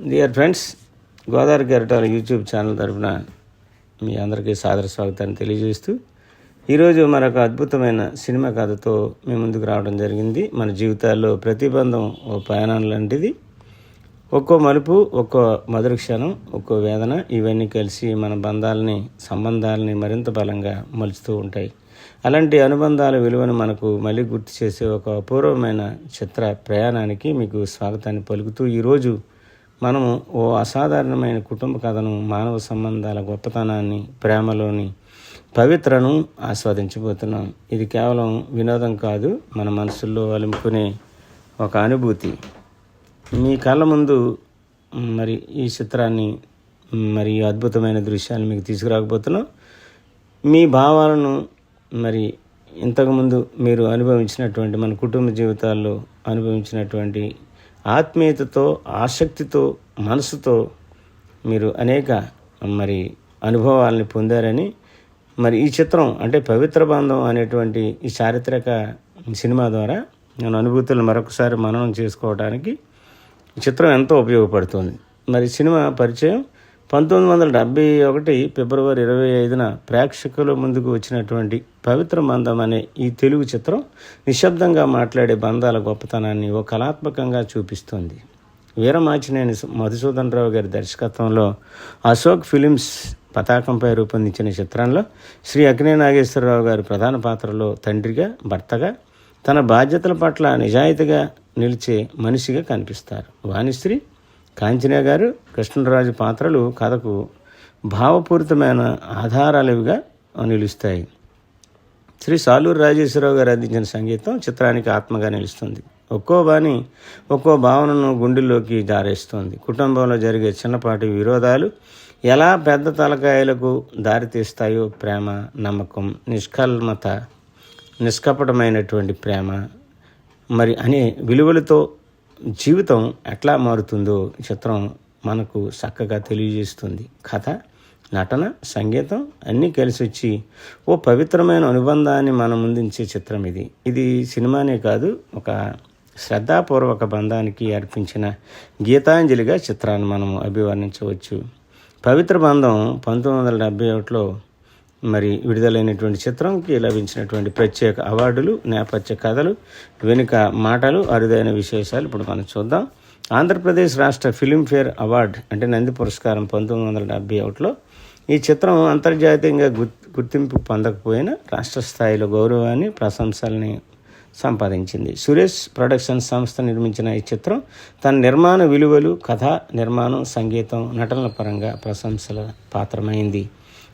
Dear friends Godavari Garitala YouTube channel తరఫున మీ అందరికీ సాదర స్వాగతాన్ని తెలియజేస్తూ ఈరోజు మరొక అద్భుతమైన సినిమా కథతో మీ ముందుకు రావడం జరిగింది. మన జీవితాల్లో ప్రతిబంధం ఓ ప్రయాణం లాంటిది. ఒక్కో మలుపు ఒక్కో మధుర క్షణం ఒక్కో వేదన ఇవన్నీ కలిసి మన బంధాలని సంబంధాలని మరింత బలంగా మలుచుతూ ఉంటాయి. అలాంటి అనుబంధాల విలువను మనకు మళ్ళీ గుర్తు చేసే ఒక అపూర్వమైన చిత్ర ప్రయాణానికి మీకు స్వాగతాన్ని పలుకుతూ ఈరోజు మనము ఓ అసాధారణమైన కుటుంబ కథను మానవ సంబంధాల గొప్పతనాన్ని ప్రేమలోని పవిత్రను ఆస్వాదించబోతున్నాం. ఇది కేవలం వినోదం కాదు మన మనసుల్లో అలుముకునే ఒక అనుభూతి. మీ కళ్ళ ముందు మరి ఈ చిత్రాన్ని మరి అద్భుతమైన దృశ్యాన్ని మీకు తీసుకురాకపోతున్నాం. మీ భావాలను మరి ఇంతకుముందు మీరు అనుభవించినటువంటి మన కుటుంబ జీవితాల్లో అనుభవించినటువంటి ఆత్మీయతతో ఆసక్తితో మనసుతో మీరు అనేక మరి అనుభవాలని పొందారని మరి ఈ చిత్రం అంటే పవిత్ర బంధం అనేటువంటి ఈ చారిత్రక సినిమా ద్వారా నేను అనుభూతులు మరొకసారి మననం చేసుకోవడానికి ఈ చిత్రం ఎంతో ఉపయోగపడుతుంది. మరి సినిమా పరిచయం పంతొమ్మిది వందల డెబ్బై ఒకటి ఫిబ్రవరి ఇరవై ఐదున ప్రేక్షకుల ముందుకు వచ్చినటువంటి పవిత్ర బంధం అనే ఈ తెలుగు చిత్రం నిశ్శబ్దంగా మాట్లాడే బంధాల గొప్పతనాన్ని ఓ కళాత్మకంగా చూపిస్తుంది. వీరమాచినేని మధుసూదన్ రావు గారి దర్శకత్వంలో అశోక్ ఫిలిమ్స్ పతాకంపై రూపొందించిన చిత్రంలో శ్రీ అగ్ని నాగేశ్వరరావు గారు ప్రధాన పాత్రలో తండ్రిగా భర్తగా తన బాధ్యతల పట్ల నిజాయితీగా నిలిచే మనిషిగా కనిపిస్తారు. వాణిశ్రీ కాంచన గారు కృష్ణరాజు పాత్రలు కథకు భావపూరితమైన ఆధారాలుగా నిలుస్తాయి. శ్రీ సాలూరు రాజేశ్వరరావు గారు అందించిన సంగీతం చిత్రానికి ఆత్మగా నిలుస్తుంది. ఒక్కో బాణి ఒక్కో భావనను గుండెల్లోకి జారేస్తుంది. కుటుంబంలో జరిగే చిన్నపాటి విరోధాలు ఎలా పెద్ద తలకాయలకు దారితీస్తాయో ప్రేమ నమ్మకం నిష్కల్మత నిష్కపటమైనటువంటి ప్రేమ మరి అనే విలువలతో జీవితం ఎట్లా మారుతుందో చిత్రం మనకు చక్కగా తెలియజేస్తుంది. కథ నటన సంగీతం అన్నీ కలిసి వచ్చి ఓ పవిత్రమైన అనుబంధాన్ని మన ముందుంచే చిత్రం ఇది. ఇది సినిమానే కాదు ఒక శ్రద్ధాపూర్వక బంధానికి అర్పించిన గీతాంజలిగా చిత్రాన్ని మనం అభివర్ణించవచ్చు. పవిత్ర బంధం పంతొమ్మిది వందల డెబ్బై ఒకటిలో మరి విడుదలైనటువంటి చిత్రంకి లభించినటువంటి ప్రత్యేక అవార్డులు నేపథ్య కథలు వెనుక మాటలు అరుదైన విశేషాలు ఇప్పుడు మనం చూద్దాం. ఆంధ్రప్రదేశ్ రాష్ట్ర ఫిలింఫేర్ అవార్డ్ అంటే నంది పురస్కారం పంతొమ్మిది వందల డెబ్బై ఒకటిలో ఈ చిత్రం అంతర్జాతీయంగా గుర్- గుర్తింపు పొందకపోయినా రాష్ట్ర స్థాయిలో గౌరవాన్ని ప్రశంసల్ని సంపాదించింది. సురేష్ ప్రొడక్షన్ సంస్థ నిర్మించిన ఈ చిత్రం తన నిర్మాణ విలువలు కథ నిర్మాణం సంగీతం నటనల పరంగా ప్రశంసల పాత్రమైంది.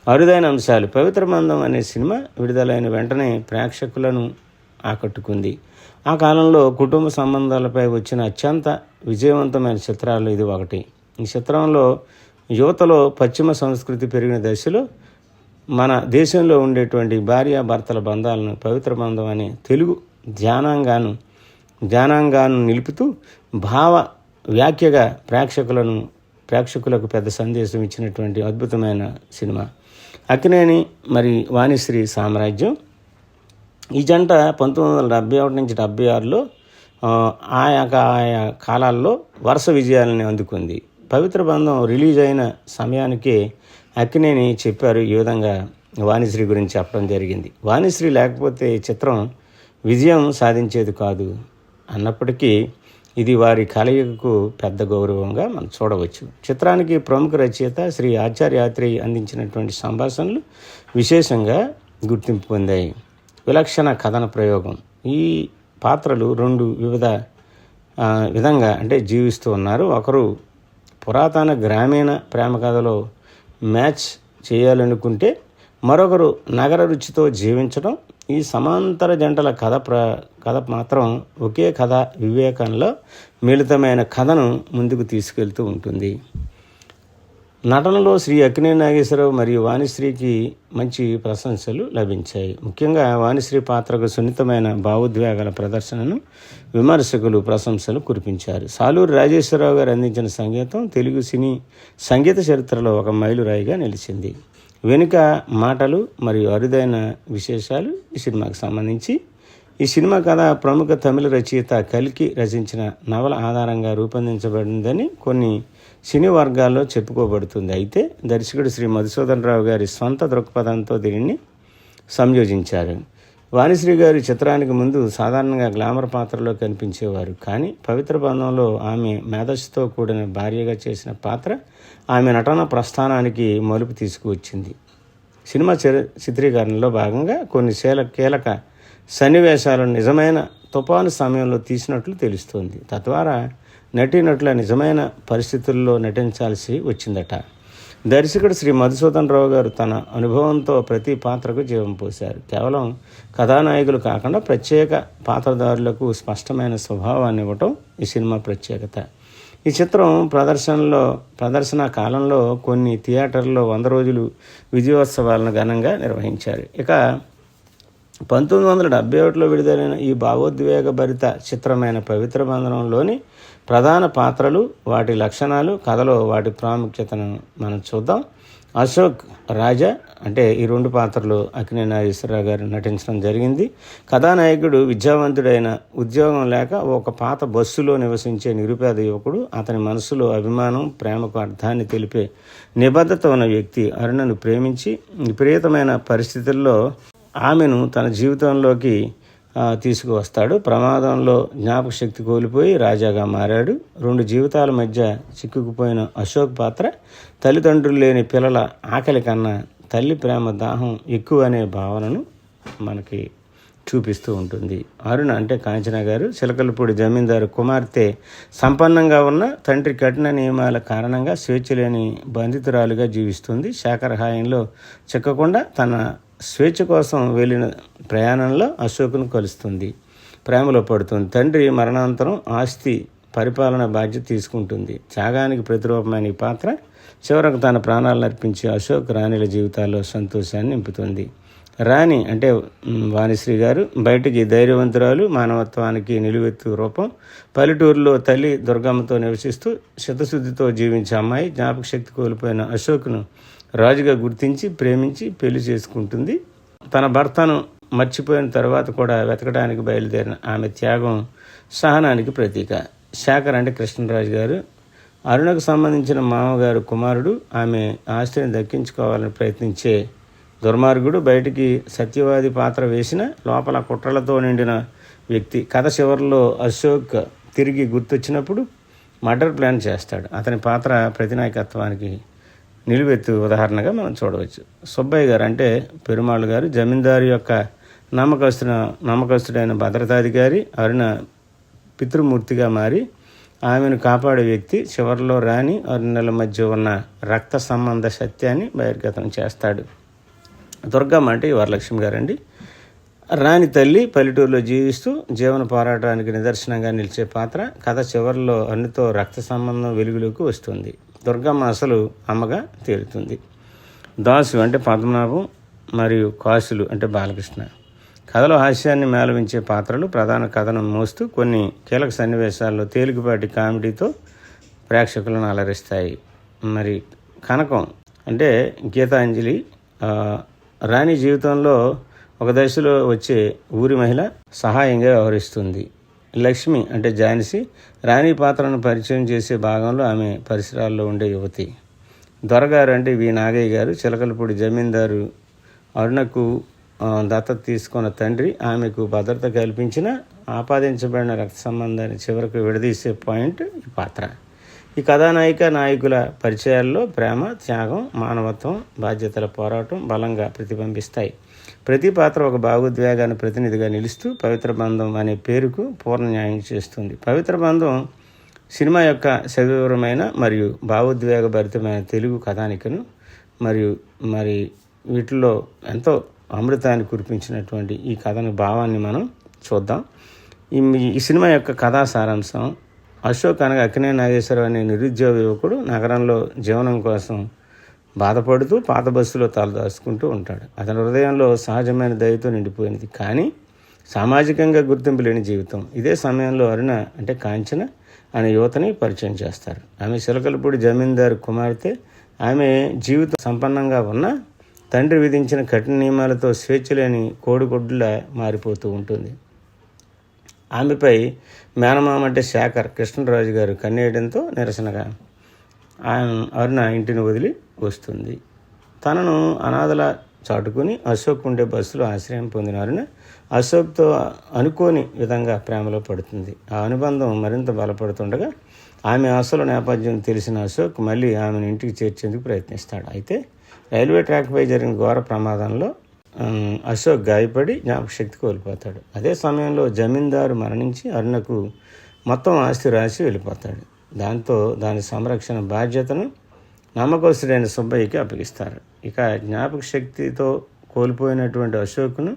అరుదైన అంశాలు. పవిత్ర బంధం అనే సినిమా విడుదలైన వెంటనే ప్రేక్షకులను ఆకట్టుకుంది. ఆ కాలంలో కుటుంబ సంబంధాలపై వచ్చిన అత్యంత విజయవంతమైన చిత్రాలు ఇది ఒకటి. ఈ చిత్రంలో యువతలో పశ్చిమ సంస్కృతి పెరిగిన దశలో మన దేశంలో ఉండేటువంటి భార్యాభర్తల బంధాలను పవిత్ర బంధం అనే తెలుగు ధ్యానంగాను ధ్యానంగాను నిలుపుతూ భావ వ్యాఖ్యగా ప్రేక్షకులను ప్రేక్షకులకు పెద్ద సందేశం ఇచ్చినటువంటి అద్భుతమైన సినిమా. అక్కినేని మరి వాణిశ్రీ సామ్రాజ్యం. ఈ జంట పంతొమ్మిది వందల డెబ్బై ఒకటి నుంచి డెబ్బై ఆరులో ఆయా ఆయా కాలాల్లో వరుస విజయాలని అందుకుంది. పవిత్ర బంధం రిలీజ్ అయిన సమయానికే అక్కినేని చెప్పారు ఈ విధంగా వాణిశ్రీ గురించి చెప్పడం జరిగింది. వాణిశ్రీ లేకపోతే చిత్రం విజయం సాధించేది కాదు అన్నప్పటికీ ఇది వారి కలయికకు పెద్ద గౌరవంగా మనం చూడవచ్చు. చిత్రానికి ప్రముఖ రచయిత శ్రీ ఆచార్యాత్రి అందించినటువంటి సంభాషణలు విశేషంగా గుర్తింపు పొందాయి. విలక్షణ కథన ప్రయోగం. ఈ పాత్రలు రెండు వివిధ విధంగా అంటే జీవిస్తూ ఉన్నారు. ఒకరు పురాతన గ్రామీణ ప్రేమ కథలో మ్యాచ్ చేయాలనుకుంటే మరొకరు నగర రుచితో జీవించడం ఈ సమాంతర జంటల కథ ప్ర కథ మాత్రం ఒకే కథ వివేకంలో మిళితమైన కథను ముందుకు తీసుకెళ్తూ ఉంటుంది. నటనలో శ్రీ అక్కినే నాగేశ్వరరావు మరియు వాణిశ్రీకి మంచి ప్రశంసలు లభించాయి. ముఖ్యంగా వాణిశ్రీ పాత్రకు సున్నితమైన భావోద్వేగాల ప్రదర్శనను విమర్శకులు ప్రశంసలు కురిపించారు. సాలూరు రాజేశ్వరరావు గారు అందించిన సంగీతం తెలుగు సినీ సంగీత చరిత్రలో ఒక మైలురాయిగా నిలిచింది. వెనుక మాటలు మరియు అరుదైన విశేషాలు ఈ సినిమాకు సంబంధించి. ఈ సినిమా కథ ప్రముఖ తమిళ రచయిత కలికి రచించిన నవల ఆధారంగా రూపొందించబడిందని కొన్ని సినీ వర్గాల్లో చెప్పుకోబడుతుంది. అయితే దర్శకుడు శ్రీ మధుసూదన్ రావు గారి సొంత దృక్పథంతో దీనిని సంయోజించారు. వాణిశ్రీ గారి చిత్రానికి ముందు సాధారణంగా గ్లామర్ పాత్రలో కనిపించేవారు. కానీ పవిత్ర బంధంలో ఆమె మేధస్సుతో కూడిన భార్యగా చేసిన పాత్ర ఆమె నటన ప్రస్థానానికి మలుపు తీసుకువచ్చింది. సినిమా చిత్రీకరణలో భాగంగా కొన్ని శీల కీలక సన్నివేశాలను నిజమైన తుపాను సమయంలో తీసినట్లు తెలుస్తోంది. తద్వారా నటీనటుల నిజమైన పరిస్థితుల్లో నటించాల్సి వచ్చిందట. దర్శకుడు శ్రీ మధుసూదన్ రావు గారు తన అనుభవంతో ప్రతి పాత్రకు జీవం పోశారు. కేవలం కథానాయకులు కాకుండా ప్రత్యేక పాత్రదారులకు స్పష్టమైన స్వభావాన్ని ఇవ్వటం ఈ సినిమా ప్రత్యేకత. ఈ చిత్రం ప్రదర్శనలో ప్రదర్శన కాలంలో కొన్ని థియేటర్లో వంద రోజులు విజయోత్సవాలను ఘనంగా నిర్వహించారు. ఇక పంతొమ్మిది వందల డెబ్బై ఒకటిలో విడుదలైన ఈ భావోద్వేగభరిత చిత్రమైన పవిత్ర బంధనంలోని ప్రధాన పాత్రలు వాటి లక్షణాలు కథలో వాటి ప్రాముఖ్యతను మనం చూద్దాం. అశోక్ రాజా అంటే ఈ రెండు పాత్రలు అక్కినే నాగేశ్వరరావు గారు నటించడం జరిగింది. కథానాయకుడు విద్యావంతుడైన ఉద్యోగం లేక ఒక పాత బస్సులో నివసించే నిరుపేద యువకుడు అతని మనసులో అభిమానం ప్రేమకు అర్థాన్ని తెలిపే నిబద్ధత ఉన్న వ్యక్తి అరుణను ప్రేమించి విపరీతమైన పరిస్థితుల్లో ఆమెను తన జీవితంలోకి తీసుకువస్తాడు. ప్రమాదంలో జ్ఞాపకశక్తి కోల్పోయి రాజాగా మారాడు. రెండు జీవితాల మధ్య చిక్కుకుపోయిన అశోక్ పాత్ర తల్లిదండ్రులు లేని పిల్లల ఆకలి కన్నా తల్లి ప్రేమ దాహం ఎక్కువ అనే భావనను మనకి చూపిస్తూ ఉంటుంది. అరుణ అంటే కాంచన గారు చిలకలపూడి జమీందారు కుమార్తె సంపన్నంగా ఉన్న తండ్రి కఠిన నియమాల కారణంగా స్వేచ్ఛ లేని బంధితురాలుగా జీవిస్తుంది. శాఖరహాయంలో చిక్కకుండా తన స్వేచ్ఛ కోసం వెళ్ళిన ప్రయాణంలో అశోకును కలుస్తుంది. ప్రేమలో పడుతుంది. తండ్రి మరణాంతరం ఆస్తి పరిపాలన బాధ్యత తీసుకుంటుంది. త్యాగానికి ప్రతిరూపమైన ఈ పాత్ర చివరకు తన ప్రాణాలను అర్పించి అశోక్ రాణిల జీవితాల్లో సంతోషాన్ని నింపుతుంది. రాణి అంటే వాణిశ్రీ గారు బయటికి ధైర్యవంతురాలు మానవత్వానికి నిలువెత్తు రూపం పల్లెటూరులో తల్లి దుర్గమ్మతో నివసిస్తూ శతశుద్ధితో జీవించే అమ్మాయి జ్ఞాపక శక్తి కోల్పోయిన అశోక్ను రాజుగా గుర్తించి ప్రేమించి పెళ్ళి చేసుకుంటుంది. తన భర్తను మర్చిపోయిన తర్వాత కూడా వెతకడానికి బయలుదేరిన ఆమె త్యాగం సహనానికి ప్రతీక. శేఖర్ అంటే కృష్ణరాజు గారు. అరుణకు సంబంధించిన మామగారు కుమారుడు ఆమె ఆస్తిని దక్కించుకోవాలని ప్రయత్నించే దుర్మార్గుడు బయటికి సత్యవాది పాత్ర వేసిన లోపల కుట్రలతో నిండిన వ్యక్తి. కథ చివరిలో అశోక్ తిరిగి గుర్తొచ్చినప్పుడు మర్డర్ ప్లాన్ చేస్తాడు. అతని పాత్ర ప్రతినాయకత్వానికి నిలువెత్తు ఉదాహరణగా మనం చూడవచ్చు. సుబ్బయ్య గారు అంటే పెరుమాళ్ గారు జమీందారు యొక్క నమ్మకస్తున నమ్మకస్తుడైన భద్రతాధికారి అరుణ పితృమూర్తిగా మారి ఆమెను కాపాడే వ్యక్తి చివరిలో రాణి అరుణల మధ్య ఉన్న రక్త సంబంధ సత్యాన్ని బహిర్గతం చేస్తాడు. దుర్గమ్మ అంటే వరలక్ష్మి గారండి. రాణి తల్లి పల్లెటూరులో జీవిస్తూ జీవన పోరాటానికి నిదర్శనంగా నిలిచే పాత్ర కథ చివరిలో అన్నితో రక్త సంబంధం వెలుగులోకి వస్తుంది. దుర్గమ్మ అసలు అమ్మగా తేలుతుంది దాసు అంటే పద్మనాభం మరియు కాసులు అంటే బాలకృష్ణ. కథలో హాస్యాన్ని మేళవించే పాత్రలు ప్రధాన కథను మోస్తూ కొన్ని కీలక సన్నివేశాల్లో తేలికపాటి కామెడీతో ప్రేక్షకులను అలరిస్తాయి. మరి కనకం అంటే గీతాంజలి రాణి జీవితంలో ఒక దశలో వచ్చే ఊరి మహిళ సహాయంగా వ్యవహరిస్తుంది. లక్ష్మి అంటే ఝాన్సీ రాణి పాత్రను పరిచయం చేసే భాగంలో ఆమె పరిసరాల్లో ఉండే యువతి. దొరగారు అంటే వి. నాగయ్య గారు చిలకలపూడి జమీందారు అరుణకు దత్తత తీసుకున్న తండ్రి ఆమెకు భద్రత కల్పించిన ఆపాదించబడిన రక్త సంబంధాన్ని చివరకు విడదీసే పాయింట్ ఈ పాత్ర. ఈ కథానాయిక నాయకుల పరిచయాల్లో ప్రేమ త్యాగం మానవత్వం బాధ్యతల పోరాటం బలంగా ప్రతిబింబిస్తాయి. ప్రతి పాత్ర ఒక భావోద్వేగాన్ని ప్రతినిధిగా నిలుస్తూ పవిత్ర బంధం అనే పేరుకు పూర్ణ న్యాయం చేస్తుంది. పవిత్ర బంధం సినిమా యొక్క సవివరమైన మరియు భావోద్వేగభరితమైన తెలుగు కథానికను మరియు మరి వీటిలో ఎంతో అమృతాన్ని కురిపించినటువంటి ఈ కథను భావాన్ని మనం చూద్దాం. ఈ సినిమా యొక్క కథా సారాంశం అశోక్ అనగా అక్కినే నాగేశ్వరరావు అనే నిరుద్యోగ యువకుడు నగరంలో జీవనం కోసం బాధపడుతూ పాత బస్సులో తలదాచుకుంటూ ఉంటాడు. అతని హృదయంలో సహజమైన దయతో నిండిపోయినది. కానీ సామాజికంగా గుర్తింపు లేని జీవితం. ఇదే సమయంలో అరుణ అంటే కాంచన అనే యువతని పరిచయం చేస్తారు. ఆమె చిలకలపూడి జమీందారు కుమార్తె. ఆమె జీవితం సంపన్నంగా ఉన్న తండ్రి విధించిన కఠిన నియమాలతో స్వేచ్ఛ లేని కోడిగొడ్డులా మారిపోతూ ఉంటుంది. ఆమెపై మేనమామ అంటే శేఖర్ కృష్ణరాజు గారు కన్నేయడంతో నిరసనగా ఆయన అరుణ ఇంటిని వదిలి వస్తుంది. తనను అనాథల చాటుకుని అశోక్ ఉండే బస్సులో ఆశ్రయం పొందిన అశోక్తో అనుకోని విధంగా ప్రేమలో పడుతుంది. ఆ అనుబంధం మరింత బలపడుతుండగా ఆమె అసలు నేపథ్యం తెలిసిన అశోక్ మళ్ళీ ఆమెను ఇంటికి చేర్చేందుకు ప్రయత్నిస్తాడు. అయితే రైల్వే ట్రాక్పై జరిగిన ఘోర ప్రమాదంలో అశోక్ గాయపడి జ్ఞాపకశక్తి కోల్పోతాడు. అదే సమయంలో జమీందారు మరణించి అరుణకు మొత్తం ఆస్తి రాసి వెళ్ళిపోతాడు. దాంతో దాని సంరక్షణ బాధ్యతను నమ్మకస్తుడైన సుబ్బయ్యకి అప్పగిస్తారు. ఇక జ్ఞాపక శక్తితో కోల్పోయినటువంటి అశోక్ను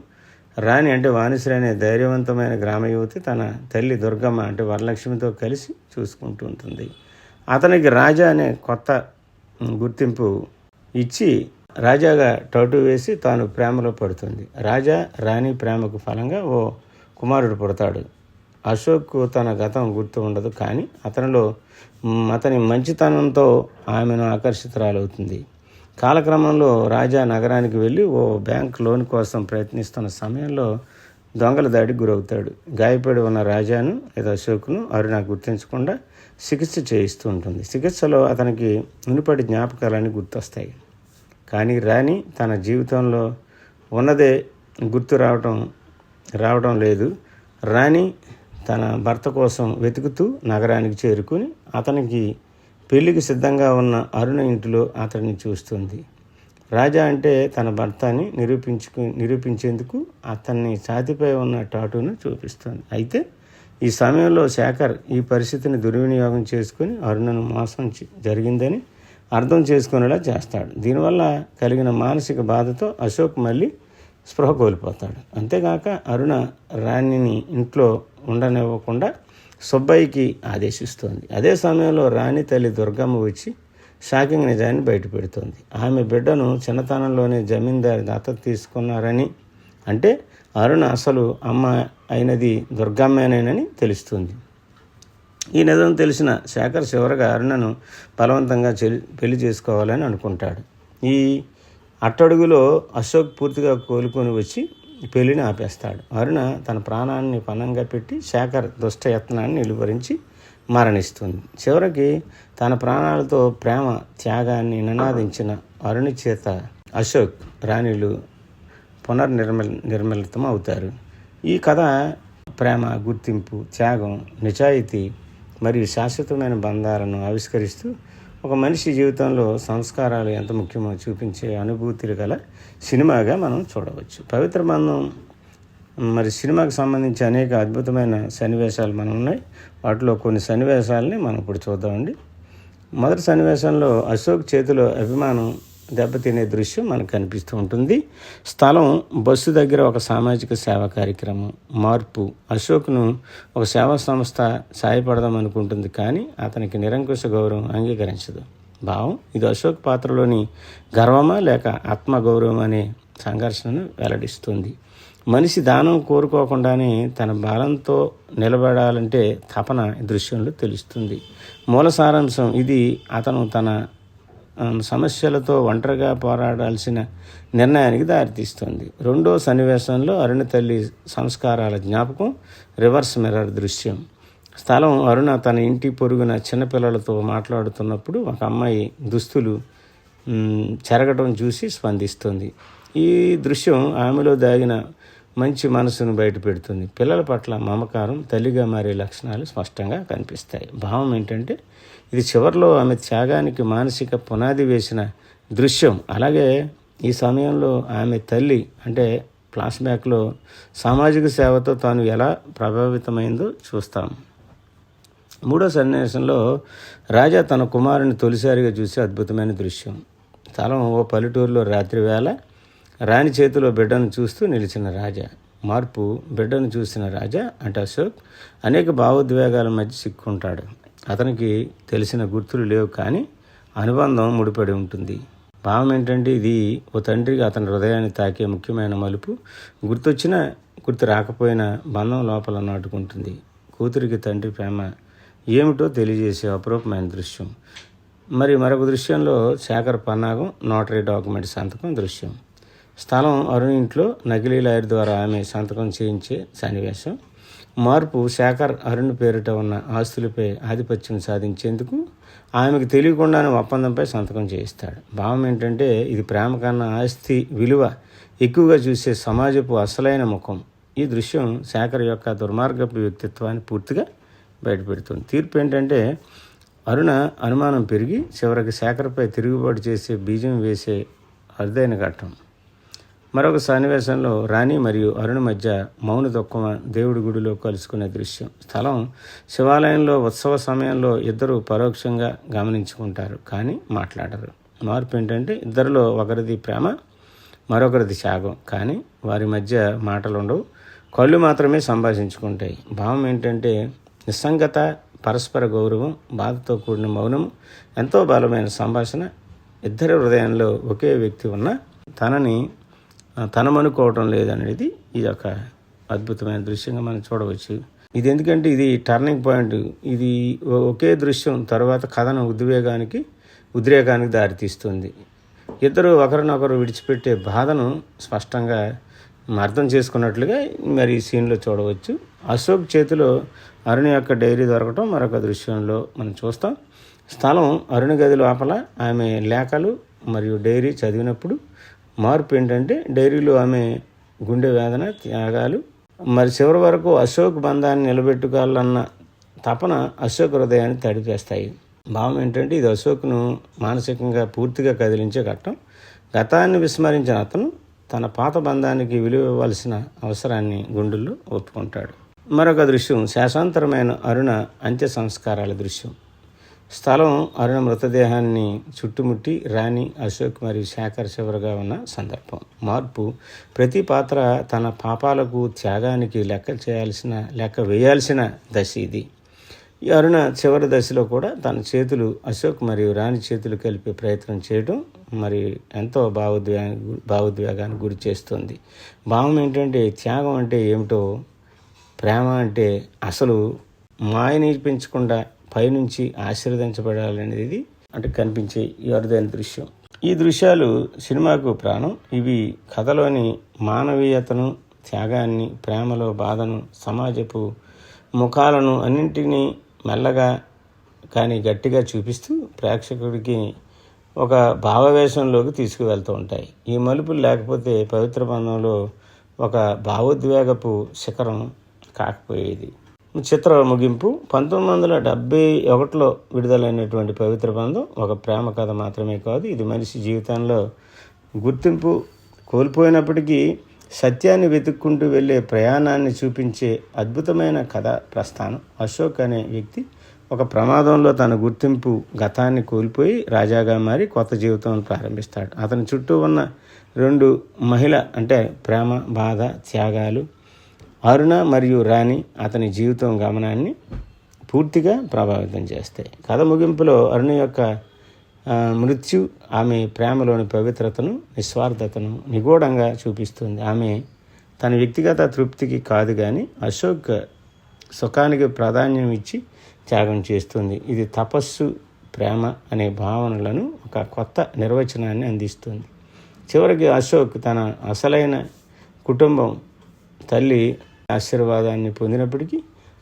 రాణి అంటే వాణిశ్రీ అనే ధైర్యవంతమైన గ్రామ యువతి తన తల్లి దుర్గమ్మ అంటే వరలక్ష్మితో కలిసి చూసుకుంటూ ఉంటుంది. అతనికి రాజా అనే కొత్త గుర్తింపు ఇచ్చి రాజాగా టౌటు వేసి తాను ప్రేమలో పడుతుంది. రాజా రాణి ప్రేమకు ఫలంగా ఓ కుమారుడు పుడతాడు. అశోక్ తన గతం గుర్తు ఉండదు కానీ అతనిలో అతని మంచితనంతో ఆమెను ఆకర్షితురాలవుతుంది. కాలక్రమంలో రాజా నగరానికి వెళ్ళి ఓ బ్యాంక్ లోన్ కోసం ప్రయత్నిస్తున్న సమయంలో దొంగల దాడికి గురవుతాడు. గాయపడి ఉన్న రాజాను లేదా అశోక్ను అరుణ గుర్తించకుండా చికిత్స చేయిస్తూ ఉంటుంది. చికిత్సలో అతనికి మునుపటి జ్ఞాపకాలన్నీ గుర్తొస్తాయి. కానీ రాణి తన జీవితంలో ఉన్నదే గుర్తు రావటం రావడం లేదు. రాణి తన భర్త కోసం వెతుకుతూ నగరానికి చేరుకుని అతనికి పెళ్ళికి సిద్ధంగా ఉన్న అరుణ ఇంటిలో అతన్ని చూస్తుంది. రాజా అంటే తన భర్తని నిరూపించుకు నిరూపించేందుకు అతన్ని ఛాతిపై ఉన్న టాటూను చూపిస్తుంది. అయితే ఈ సమయంలో శేఖర్ ఈ పరిస్థితిని దుర్వినియోగం చేసుకుని అరుణను మోసం జరిగిందని అర్థం చేసుకునేలా చేస్తాడు. దీనివల్ల కలిగిన మానసిక బాధతో అశోక్ మళ్ళీ స్పృహ కోల్పోతాడు. అంతేగాక అరుణ రాణిని ఇంట్లో ఉండనివ్వకుండా సుబ్బయ్యకి ఆదేశిస్తోంది. అదే సమయంలో రాణి తల్లి దుర్గమ్మ వచ్చి షాకింగ్ నిజాన్ని బయటపెడుతోంది ఆమె బిడ్డను చిన్నతనంలోనే జమీందారి దత్తత తీసుకున్నారని అంటే అరుణ అసలు అమ్మ అయినది దుర్గమ్మేనేనని తెలుస్తుంది. ఈ నిజం తెలిసిన శేఖర్ చివరగా అరుణను బలవంతంగా చెలి పెళ్ళి చేసుకోవాలని అనుకుంటాడు. ఈ అట్టడుగులో అశోక్ పూర్తిగా కోలుకొని వచ్చి పెళ్ళిని ఆపేస్తాడు. అరుణ తన ప్రాణాన్ని పణంగా పెట్టి శేఖర్ దుష్ట యత్నాన్ని నిలువరించి మరణిస్తుంది. చివరికి తన ప్రాణాలతో ప్రేమ త్యాగాన్ని నినాదించిన అరుణి చేత అశోక్ రాణిలు పునర్నిర్మల్ నిర్మలితం అవుతారు. ఈ కథ ప్రేమ గుర్తింపు త్యాగం నిజాయితీ మరియు శాశ్వతమైన బంధాలను ఆవిష్కరిస్తూ ఒక మనిషి జీవితంలో సంస్కారాలు ఎంత ముఖ్యమో చూపించే అనుభూతులు గల సినిమాగా మనం చూడవచ్చు. పవిత్ర బంధం మరి సినిమాకు సంబంధించి అనేక అద్భుతమైన సన్నివేశాలు మనం ఉన్నాయి. వాటిలో కొన్ని సన్నివేశాలని మనం ఇప్పుడు చూద్దామండి. మొదటి సన్నివేశంలో అశోక్ చేతిలో అభిమానం దెబ్బతినే దృశ్యం మనకు కనిపిస్తూ ఉంటుంది. స్థలం బస్సు దగ్గర ఒక సామాజిక సేవా కార్యక్రమం. మార్పు. అశోక్ను ఒక సేవా సంస్థ సాయపడదాం అనుకుంటుంది కానీ అతనికి నిరంకుశ గౌరవం అంగీకరించదు. భావం ఇది అశోక్ పాత్రలోని గర్వమా లేక ఆత్మగౌరవం అనే సంఘర్షణను వెల్లడిస్తుంది. మనిషి దానం కోరుకోకుండానే తన బలంతో నిలబడాలంటే తపన ఈ దృశ్యంలో తెలుస్తుంది. మూల సారాంశం ఇది అతను తన సమస్యలతో ఒంటరిగా పోరాడాల్సిన నిర్ణయానికి దారితీస్తుంది. రెండో సన్నివేశంలో అరుణ తల్లి సంస్కారాల జ్ఞాపకం రివర్స్ మిర్రర్ దృశ్యం. స్థలం అరుణ తన ఇంటి పొరుగున చిన్నపిల్లలతో మాట్లాడుతున్నప్పుడు ఒక అమ్మాయి దుస్తులు చెరగటం చూసి స్పందిస్తుంది. ఈ దృశ్యం ఆమెలో దాగిన మంచి మనసును బయటపెడుతుంది పిల్లల పట్ల మమకారం తల్లిగా మారే లక్షణాలు స్పష్టంగా కనిపిస్తాయి. భావం ఏంటంటే ఇది చివరిలో ఆమె త్యాగానికి మానసిక పునాది వేసిన దృశ్యం. అలాగే ఈ సమయంలో ఆమె తల్లి అంటే ఫ్లాష్బ్యాక్లో సామాజిక సేవతో తాను ఎలా ప్రభావితమైందో చూస్తాం. మూడో సన్నివేశంలో రాజా తన కుమారుని తొలిసారిగా చూసే అద్భుతమైన దృశ్యం. స్థలం ఓ పల్లెటూరులో రాత్రి వేళ రాణి చేతిలో బిడ్డను చూస్తూ నిలిచిన రాజా మార్పు బిడ్డను చూసిన రాజా అంటే అశోక్ అనేక భావోద్వేగాల మధ్య చిక్కుంటాడు అతనికి తెలిసిన గుర్తులు లేవు కానీ అనుబంధం ముడిపడి ఉంటుంది. భావం ఏంటంటే ఇది ఓ తండ్రికి అతని హృదయాన్ని తాకే ముఖ్యమైన మలుపు. గుర్తొచ్చినా గుర్తు రాకపోయినా బంధం లోపల నాటుకుంటుంది. కూతురికి తండ్రి ప్రేమ ఏమిటో తెలియజేసే అపరూపమైన దృశ్యం. మరి మరొక దృశ్యంలో శేఖర్ పన్నాగం నోటరీ డాక్యుమెంట్ సంతకం దృశ్యం. స్థలం అరుణ్ ఇంట్లో నకిలీ లాయర్ ద్వారా ఆమె సంతకం చేయించే సన్నివేశం. మార్పు శేఖర్ అరుణ్ పేరిట ఉన్న ఆస్తులపై ఆధిపత్యం సాధించేందుకు ఆమెకు తెలియకుండానే ఒప్పందంపై సంతకం చేయిస్తాడు. భావం ఏంటంటే ఇది ప్రేమ కన్నా ఆస్తి విలువ ఎక్కువగా చూసే సమాజపు అసలైన ముఖం. ఈ దృశ్యం శేఖర్ యొక్క దుర్మార్గపు వ్యక్తిత్వాన్ని పూర్తిగా బయటపెడుతుంది. తీర్పు ఏంటంటే అరుణ అనుమానం పెరిగి చివరికి శేఖర్పై తిరుగుబాటు చేసే బీజం వేసే అరుదైన ఘట్టం. మరొక సన్నివేశంలో రాణి మరియు అరుణ మధ్య మౌన దుఃఖం దేవుడి గుడిలో కలుసుకునే దృశ్యం. స్థలం శివాలయంలో ఉత్సవ సమయంలో ఇద్దరు పరోక్షంగా గమనించుకుంటారు కానీ మాట్లాడరు. మార్పు ఏంటంటే ఇద్దరిలో ఒకరిది ప్రేమ మరొకరిది త్యాగం. కానీ వారి మధ్య మాటలు ఉండవు కళ్ళు మాత్రమే సంభాషించుకుంటాయి. భావం ఏంటంటే నిస్సంగత పరస్పర గౌరవం బాధతో కూడిన మౌనం ఎంతో బలమైన సంభాషణ ఇద్దరి హృదయంలో ఒకే వ్యక్తి ఉన్న తనని తనమనుకోవటం లేదనేది ఇది ఒక అద్భుతమైన దృశ్యంగా మనం చూడవచ్చు. ఇది ఎందుకంటే ఇది టర్నింగ్ పాయింట్ ఇది ఒకే దృశ్యం తర్వాత కథను ఉద్వేగానికి ఉద్రేకానికి దారితీస్తుంది. ఇద్దరు ఒకరినొకరు విడిచిపెట్టే బాధను స్పష్టంగా అర్థం చేసుకున్నట్లుగా మరి ఈ సీన్లో చూడవచ్చు. అశోక్ చేతిలో అరుణ్ యొక్క డైరీ దొరకటం మరొక దృశ్యంలో మనం చూస్తాం. స్థలం అరుణ గది లోపల ఆమె లేఖలు మరియు డైరీ చదివినప్పుడు మార్పు ఏంటంటే డైరీలో ఆమె గుండె వేదన త్యాగాలు. మరి చివరి వరకు అశోక్ బంధాన్ని నిలబెట్టుకోవాలన్న తపన అశోక్ హృదయాన్ని తడిపేస్తాయి భావం ఏంటంటే ఇది అశోక్ను మానసికంగా పూర్తిగా కదిలించే ఘట్టం. గతాన్ని విస్మరించిన అతను తన పాత బంధానికి విలువ ఇవ్వాల్సిన అవసరాన్ని గుండెల్లో ఒప్పుకుంటాడు. మరొక దృశ్యం శాశాంతరమైన అరుణ అంత్య సంస్కారాల దృశ్యం. స్థలం అరుణ మృతదేహాన్ని చుట్టుముట్టి రాణి అశోక్ మరియు శేఖర్ చివరగా ఉన్న సందర్భం. మార్పు ప్రతి పాత్ర తన పాపాలకు త్యాగానికి లెక్క చేయాల్సిన లెక్క వేయాల్సిన దశ ఇది. ఈ అరుణ చివరి దశలో కూడా తన చేతులు అశోక్ మరియు రాణి చేతులు కలిపే ప్రయత్నం చేయడం మరి ఎంతో భావోద్వేగా భావోద్వేగానికి గురి చేస్తుంది. భావం ఏంటంటే త్యాగం అంటే ఏమిటో ప్రేమ అంటే అసలు మాయని పెంచకుండా పైనుంచి ఆశీర్వదించబడాలనేది అంటే కనిపించే ఈ అరుదైన దృశ్యం. ఈ దృశ్యాలు సినిమాకు ప్రాణం. ఇవి కథలోని మానవీయతను త్యాగాన్ని ప్రేమలో బాధను సమాజపు ముఖాలను అన్నింటినీ మెల్లగా కానీ గట్టిగా చూపిస్తూ ప్రేక్షకుడికి ఒక భావవేశంలోకి తీసుకువెళ్తూ ఉంటాయి. ఈ మలుపులు లేకపోతే పవిత్ర బంధంలో ఒక భావోద్వేగపు శిఖరం కాకపోయేది. చిత్ర ముగింపు. పంతొమ్మిది వందల డెబ్బై ఒకటిలో విడుదలైనటువంటి పవిత్ర బంధం ఒక ప్రేమ కథ మాత్రమే కాదు ఇది మనిషి జీవితంలో గుర్తింపు కోల్పోయినప్పటికీ సత్యాన్ని వెతుక్కుంటూ వెళ్ళే ప్రయాణాన్ని చూపించే అద్భుతమైన కథ ప్రస్థానం. అశోక్ అనే వ్యక్తి ఒక ప్రమాదంలో తన గుర్తింపు గతాన్ని కోల్పోయి రాజాగా మారి కొత్త జీవితం ప్రారంభిస్తాడు. అతని చుట్టూ ఉన్న రెండు మహిళ అంటే ప్రేమ బాధ త్యాగాలు అరుణ మరియు రాణి అతని జీవితం గమనాన్ని పూర్తిగా ప్రభావితం చేస్తాయి. కథ ముగింపులో అరుణ యొక్క మృత్యు ఆమె ప్రేమలోని పవిత్రతను నిస్వార్థతను నిగూఢంగా చూపిస్తుంది. ఆమె తన వ్యక్తిగత తృప్తికి కాదు కానీ అశోక్ సుఖానికి ప్రాధాన్యం ఇచ్చి త్యాగం చేస్తుంది. ఇది తపస్సు ప్రేమ అనే భావనలను ఒక కొత్త నిర్వచనాన్ని అందిస్తుంది. చివరికి అశోక్ తన అసలైన కుటుంబం తల్లి ఆశీర్వాదాన్ని పొందినప్పటికీ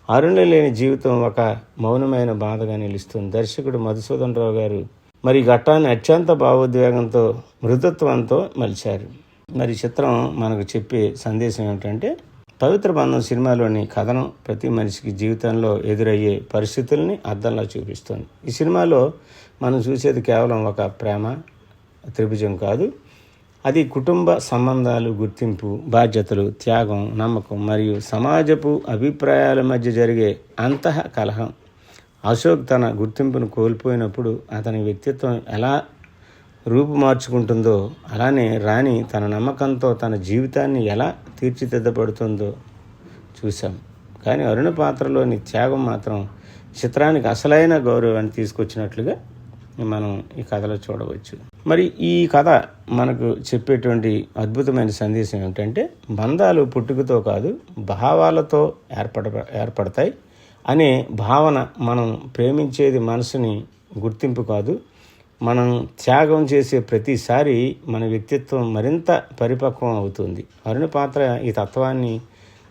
అరుణ లేని జీవితం ఒక మౌనమైన బాధగా నిలుస్తుంది. దర్శకుడు మధుసూదన్ రావు గారు మరి ఘట్టాన్ని అత్యంత భావోద్వేగంతో మృదుత్వంతో మలిచారు. మరి ఈ చిత్రం మనకు చెప్పే సందేశం ఏమిటంటే పవిత్ర బంధం సినిమాలోని కథనం ప్రతి మనిషికి జీవితంలో ఎదురయ్యే పరిస్థితుల్ని అద్దంలో చూపిస్తుంది. ఈ సినిమాలో మనం చూసేది కేవలం ఒక ప్రేమ త్రిభుజం కాదు. అది కుటుంబ సంబంధాలు గుర్తింపు బాధ్యతలు త్యాగం నమ్మకం మరియు సమాజపు అభిప్రాయాల మధ్య జరిగే అంతః కలహం. అశోక్ తన గుర్తింపును కోల్పోయినప్పుడు అతని వ్యక్తిత్వం ఎలా రూపుమార్చుకుంటుందో అలానే రాణి తన నమ్మకంతో తన జీవితాన్ని ఎలా తీర్చిదిద్దబడుతుందో చూశాం. కానీ అరుణ పాత్రలోని త్యాగం మాత్రం చిత్రానికి అసలైన గౌరవాన్ని తీసుకొచ్చినట్లుగా మనం ఈ కథలో చూడవచ్చు. మరి ఈ కథ మనకు చెప్పేటువంటి అద్భుతమైన సందేశం ఏమిటంటే బంధాలు పుట్టుకతో కాదు భావాలతో ఏర్పడ ఏర్పడతాయి అనే భావన మనం ప్రేమించేది మనసుని గుర్తింపు కాదు. మనం త్యాగం చేసే ప్రతిసారి మన వ్యక్తిత్వం మరింత పరిపక్వం అవుతుంది. అరుణ పాత్ర ఈ తత్వాన్ని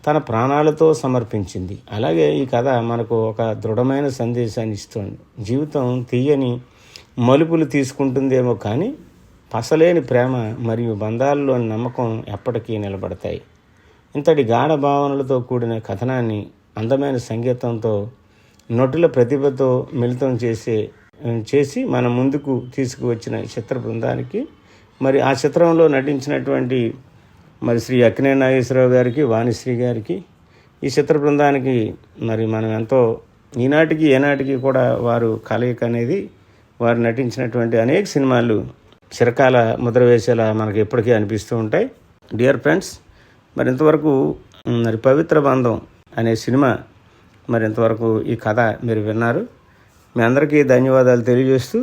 తన ప్రాణాలతో సమర్పించింది. అలాగే ఈ కథ మనకు ఒక దృఢమైన సందేశాన్ని ఇస్తుంది. జీవితం తీయని మలుపులు తీసుకుంటుందేమో కానీ పసలేని ప్రేమ మరియు బంధాల్లోని నమ్మకం ఎప్పటికీ నిలబడతాయి. ఇంతటి గాఢ భావనలతో కూడిన కథనాన్ని అందమైన సంగీతంతో నటుల ప్రతిభతో మిళితం చేసే చేసి మన ముందుకు తీసుకువచ్చిన చిత్ర బృందానికి మరి ఆ చిత్రంలో నటించినటువంటి మరి శ్రీ అక్కినే నాగేశ్వరరావు గారికి వాణిశ్రీ గారికి ఈ చిత్ర బృందానికి మరి మనం ఎంతో ఈనాటికి ఏనాటికి కూడా వారు కలయిక అనేది వారు నటించినటువంటి అనేక సినిమాలు చిరకాల ముద్ర వేసేలా మనకి ఎప్పటికీ అనిపిస్తూ ఉంటాయి. డియర్ ఫ్రెండ్స్ మరి ఇంతవరకు మరి పవిత్ర బంధం అనే సినిమా మరి ఇంతవరకు ఈ కథ మీరు విన్నారు. మీ అందరికీ ధన్యవాదాలు తెలియజేస్తూ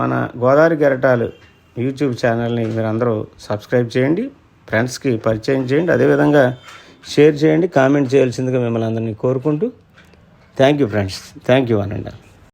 మన గోదావరి గెరటాలు యూట్యూబ్ ఛానల్ని మీరు అందరూ సబ్స్క్రైబ్ చేయండి ఫ్రెండ్స్కి పరిచయం చేయండి అదేవిధంగా షేర్ చేయండి కామెంట్ చేయాల్సిందిగా మిమ్మల్ని అందరినీ కోరుకుంటూ. Thank you friends thank you అనండి